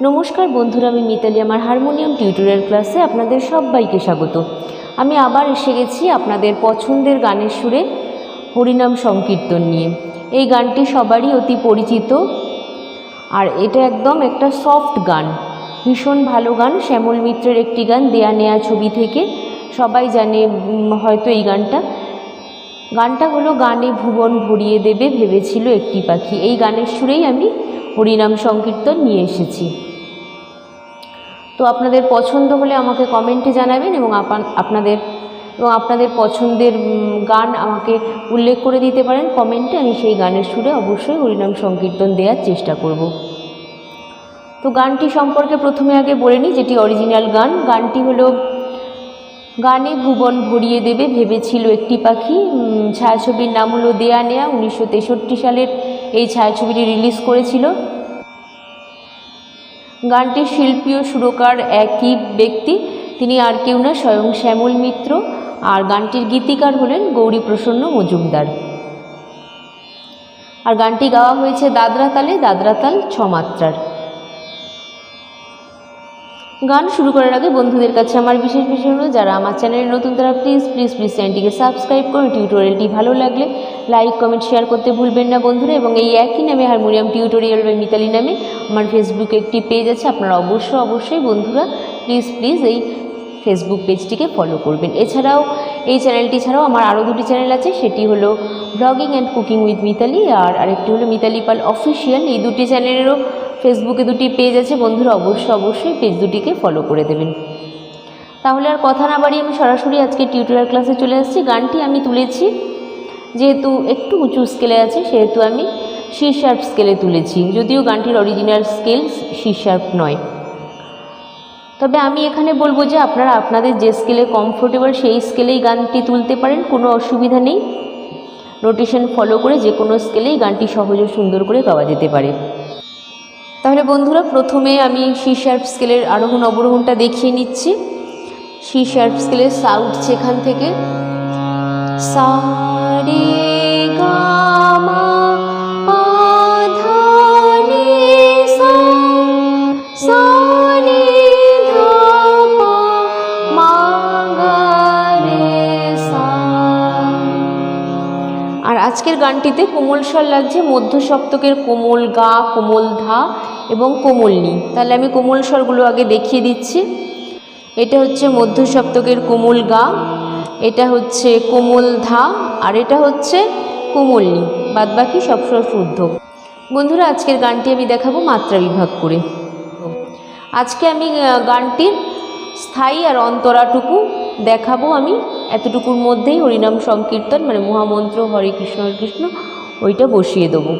নমস্কার বন্ধুরা, আমি মিতালি, আমার হারমোনিয়াম টিউটোরিয়াল ক্লাসে আপনাদের সবাইকে স্বাগত। আমি আবার এসে গেছি আপনাদের পছন্দের গানের সুরে হরিনাম সংকীর্তন নিয়ে। এই গানটি সবারই অতি পরিচিত আর এটা একদম একটা সফট গান। ভীষণ ভালো গান, শ্যামল মিত্রের একটি গান, দেয়া নেয়া ছবি থেকে। সবাই জানে হয়তো এই গানটা। গানটা হলো, গানে ভুবন ভরিয়ে দেবে ভেবেছিল একটি পাখি। এই গানের সুরেই আমি হরিনাম সংকীর্তন নিয়ে এসেছি। তো আপনাদের পছন্দ হলে আমাকে কমেন্টে জানাবেন এবং আপনাদের এবং আপনাদের পছন্দের গান আমাকে উল্লেখ করে দিতে পারেন। কমেন্টে আমি সেই গানের সুরে অবশ্যই হরিনাম সংকীর্তন দেওয়ার চেষ্টা করব। তো গানটি সম্পর্কে প্রথমে আগে বলে নিই যেটি অরিজিনাল গান। গানটি হলো, গানে ভুবন ভরিয়ে দেবে ভেবেছিল একটি পাখি। ছায়াছবির নাম হলো দেয়া নেয়া। উনিশশো তেষট্টি সালের এই ছায়াছবিটি রিলিজ করেছিল। গানটির শিল্পী ও সুরকার একই ব্যক্তি। তিনি আর কেউ না, স্বয়ং শ্যামল মিত্র। আর গানটির গীতিকার হলেন গৌরী প্রসন্ন মজুমদার। আর গানটি গাওয়া হয়েছে দাদরা তালে দাদরা তাল ছ মাত্রার গান শুরু করার আগে বন্ধুদের কাছে আমার বিশেষ বিষয় হলো যারা আমার চ্যানেলে নতুন তারা প্লিজ প্লিজ প্লিজ চ্যানেলটিকে সাবস্ক্রাইব করুন টিউটোরিয়ালটি ভালো লাগলে লাইক কমেন্ট শেয়ার করতে ভুলবেন না বন্ধুরা। এবং এই একই নামে হারমোনিয়াম টিউটোরিয়াল বা মিতালি নামে আমার ফেসবুকে একটি পেজ আছে, আপনারা অবশ্যই অবশ্যই বন্ধুরা প্লিজ প্লিজ এই ফেসবুক পেজটিকে ফলো করবেন। এছাড়াও এই চ্যানেলটি ছাড়াও আমার আরও দুটি চ্যানেল আছে, সেটি হলো blogging and cooking with Mitali আর আরেকটি হলো মিতালি পাল অফিসিয়াল এই দুটি চ্যানেলেরও ফেসবুকে দুটি পেজ আছে, বন্ধুরা অবশ্যই অবশ্যই পেজ দুটিকে ফলো করে দেবেন। তাহলে আর কথা না বাড়িয়ে আমি সরাসরি আজকে টিউটোরিয়াল ক্লাসে চলে আসছি। গানটি আমি তুলেছি, যেহেতু একটু উঁচু স্কেলে আছে, সেহেতু আমি সি শার্প স্কেলে তুলেছি। যদিও গানটির অরিজিনাল স্কেল সি শার্প নয়। তবে আমি এখানে বলব যে আপনারা আপনাদের যে স্কেলে কমফোর্টেবল সেই স্কেলেই গানটি তুলতে পারেন, কোনো অসুবিধা নেই। নোটেশন ফলো করে যে কোনো স্কেলেই গানটি সহজ ও সুন্দর করে গাওয়া যেতে পারে। তাহলে বন্ধুরা, প্রথমে আমি সি শার্প স্কেলের আরোহণ অবরোহণটা দেখিয়ে নিচ্ছি। সি শার্প স্কেলের সা উঠছে এখান থেকে সা, রে আজকের গানটিতে কোমল স্বর লাগছে মধ্য সপ্তকের কোমল গা, কোমল ধা এবং কোমল নি। তাহলে আমি কোমল স্বরগুলো আগে দেখিয়ে দিচ্ছি। এটা হচ্ছে মধ্য সপ্তকের কোমল গা, এটা হচ্ছে কোমল ধা আর এটা হচ্ছে কোমল নি। বাদ বাকি সব স্বর শুদ্ধ। বন্ধুরা, আজকের গানটি আমি দেখাবো মাত্রা বিভাগ করে। আজকে আমি গানটির স্থায়ী আর অন্তরাটুকু দেখাবো আমি এতটুকুর মধ্যেই হরিনাম সংকীর্তন মানে মহামন্ত্র, হরে কৃষ্ণ হরে কৃষ্ণ, ওইটা বসিয়ে দেবো।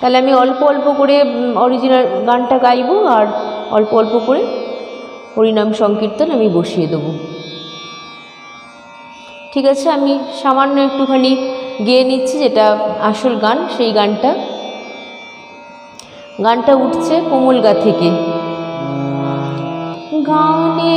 তাহলে আমি অল্প অল্প করে অরিজিনাল গানটা গাইবো আর অল্প অল্প করে হরিনাম সংকীর্তন আমি বসিয়ে দেবো। ঠিক আছে, আমি সামান্য একটুখানি গেয়ে নিচ্ছি যেটা আসল গান, সেই গানটা। গানটা উঠছে কোমলগা থেকে। গানে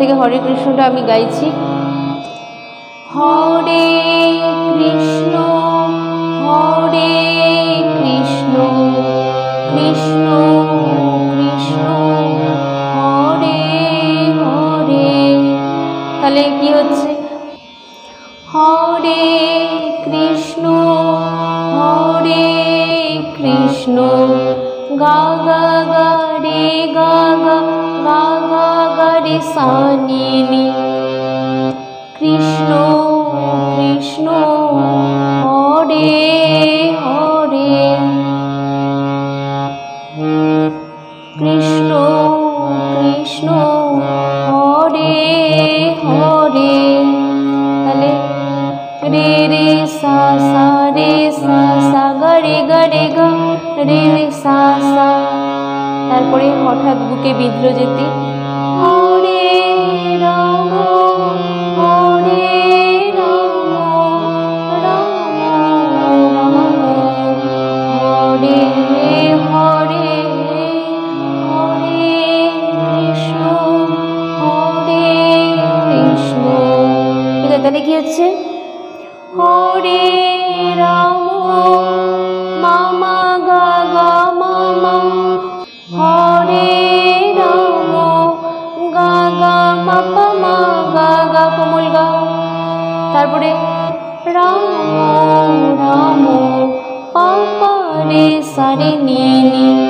থেকে হরে কৃষ্ণটা আমি গাইছি। হরে তারপরে হঠাৎ বুকে বিঁধল যেতে তাহলে কি হচ্ছে? হরে রাম তারপরে রাম রাম পাপা সারে নিয়ে নি।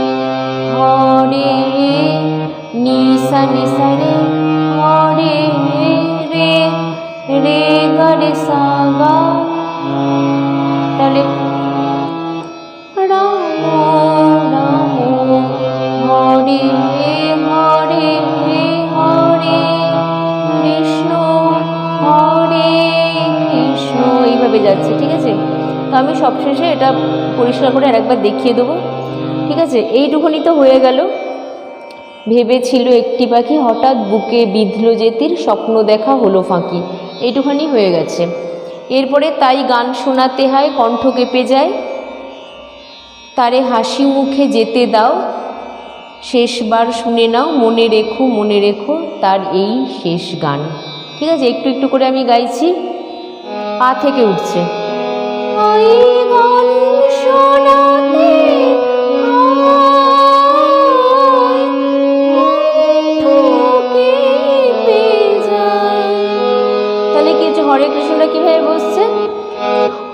এইভাবে যাচ্ছে, ঠিক আছে? তো আমি সবশেষে এটা পরিষ্কার করে আরেকবার দেখিয়ে দেবো, ঠিক আছে? এইটুকুনি তো হয়ে গেল। ভেবেছিল একটি পাখি হঠাৎ বুকে বিঁধল যেতির স্বপ্ন দেখা হলো ফাঁকি। এইটুখানি হয়ে গেছে। এরপরে তাই গান শোনাতে হয়, কণ্ঠ কেঁপে যায়। তারে হাসি মুখে যেতে দাও। শেষবার শুনে নাও, মনে রেখো মনে রেখো, তার এই শেষ গান। ঠিক আছে? একটু একটু করে আমি গাইছি। পা থেকে উঠছে। তাহলে কি হচ্ছে হরে কৃষ্ণটা কীভাবে বসছে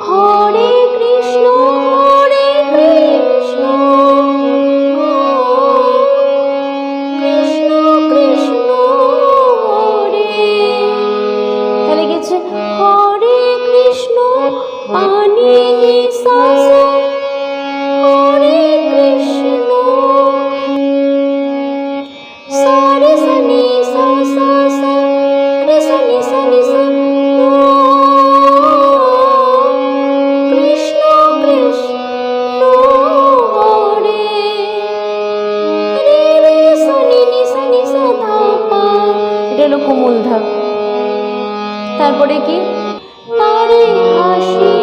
হরে তারপরে কি? তারে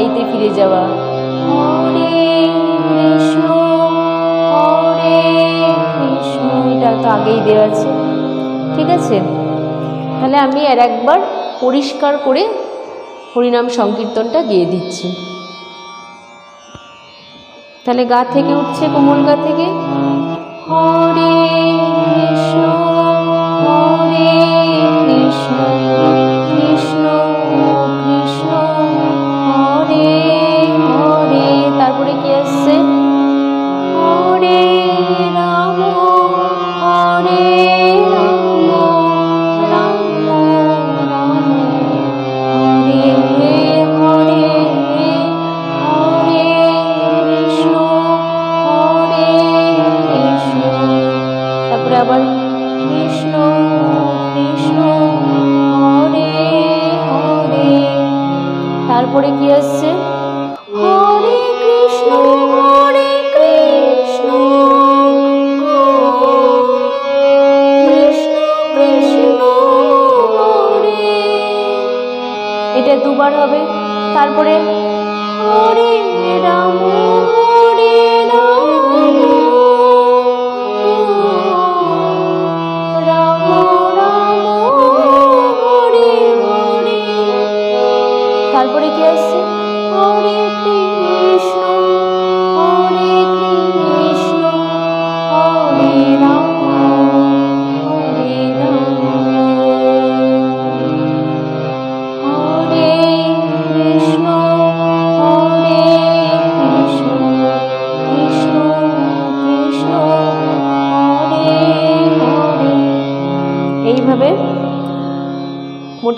স্থায়ীতে ফিরে যাওয়া। হরে কৃষ্ণ হরে কৃষ্ণ এটা তো আগেই দেওয়া আছে। ঠিক আছে? তাহলে আমি আর একবার পরিষ্কার করে হরিনাম সংকীর্তনটা গেয়ে দিচ্ছি। তাহলে গা থেকে উঠছে কোমল গা থেকে? হরে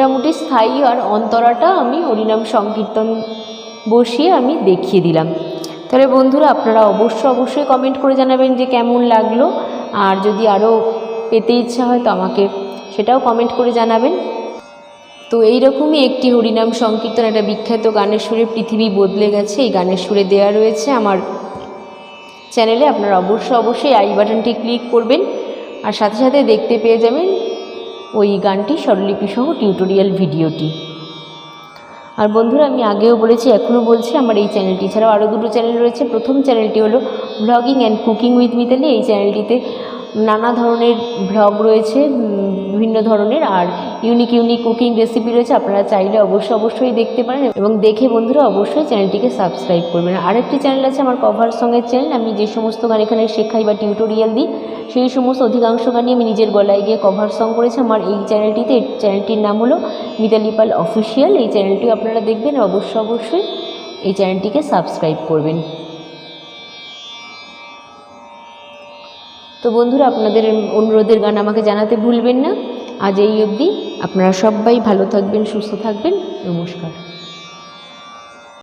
মোটামুটি স্থায়ী আর অন্তরাটা আমি হরিনাম সংকীর্তন বসিয়ে আমি দেখিয়ে দিলাম। তাহলে বন্ধুরা, আপনারা অবশ্যই অবশ্যই কমেন্ট করে জানাবেন যে কেমন লাগল। আর যদি আরও পেতে ইচ্ছা হয় তো আমাকে সেটাও কমেন্ট করে জানাবেন। তো এইরকমই একটি হরিনাম সংকীর্তন, একটা বিখ্যাত গানের সুরে পৃথিবী বদলে গেছে। এই গানের সুরে দেওয়া রয়েছে আমার চ্যানেলে আপনারা অবশ্যই অবশ্যই আই বাটনটি ক্লিক করবেন। আর সাথে সাথে দেখতে পেয়ে যাবেন ওই গানটি স্বরলিপিসহ টিউটোরিয়াল ভিডিওটি। আর বন্ধুরা, আমি আগেও বলেছি, এখনও বলছি, আমার এই চ্যানেলটি ছাড়াও আরও দুটো চ্যানেল রয়েছে। প্রথম চ্যানেলটি হলো blogging and cooking with Mitali এই চ্যানেলটিতে নানা ধরনের ভ্লগ রয়েছে বিভিন্ন ধরনের, আর ইউনিক ইউনিক কুকিং রেসিপি রয়েছে, আপনারা চাইলে অবশ্যই অবশ্যই দেখতে পারেন। এবং দেখে বন্ধুরা অবশ্যই চ্যানেলটিকে সাবস্ক্রাইব করবেন। আরেকটি চ্যানেল আছে আমার কভার সঙ্গের চ্যানেল আমি যে সমস্ত গান এখানে শেখাই বা টিউটোরিয়াল দিই, সেই সমস্ত অধিকাংশ গানই আমি নিজের গলায় গিয়ে কভার সং করেছি। আমার এই চ্যানেলটিতে এই চ্যানেলটির নাম হলো মিতালি পাল অফিসিয়াল এই চ্যানেলটি আপনারা দেখবেন, অবশ্যই অবশ্যই এই চ্যানেলটিকে সাবস্ক্রাইব করবেন। তো বন্ধুরা, আপনাদের অনুরোধের গান আমাকে জানাতে ভুলবেন না। আজ এই অবধি আপনারা সবাই ভালো থাকবেন, সুস্থ থাকবেন। নমস্কার।